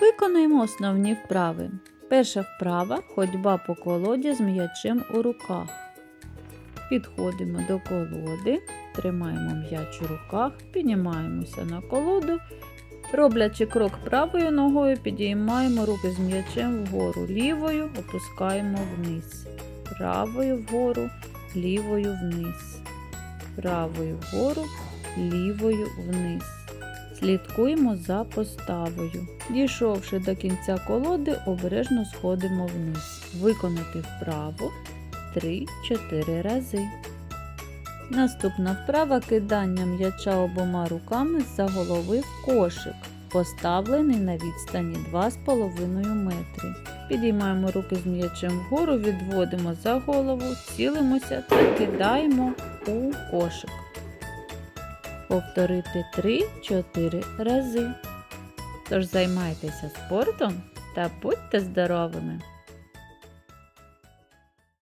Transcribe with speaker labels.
Speaker 1: Виконуємо основні вправи. Перша вправа ходьба по колоді з м'ячем у руках. Підходимо до колоди, тримаємо м'яч у руках, піднімаємося на колоду. Роблячи крок правою ногою, підіймаємо руки з м'ячем вгору, лівою опускаємо вниз, правою вгору, лівою вниз, правою вгору, лівою вниз. Слідкуємо за поставою. Дійшовши до кінця колоди, обережно сходимо вниз. Виконати вправу 3-4 рази. Наступна вправа кидання м'яча обома руками з-за голови в кошик, поставлений на відстані 2,5 метри. Підіймаємо руки з м'ячем вгору, відводимо за голову, цілимося та кидаємо у кошик. Повторити 3-4 рази. Тож займайтеся спортом та будьте здоровими!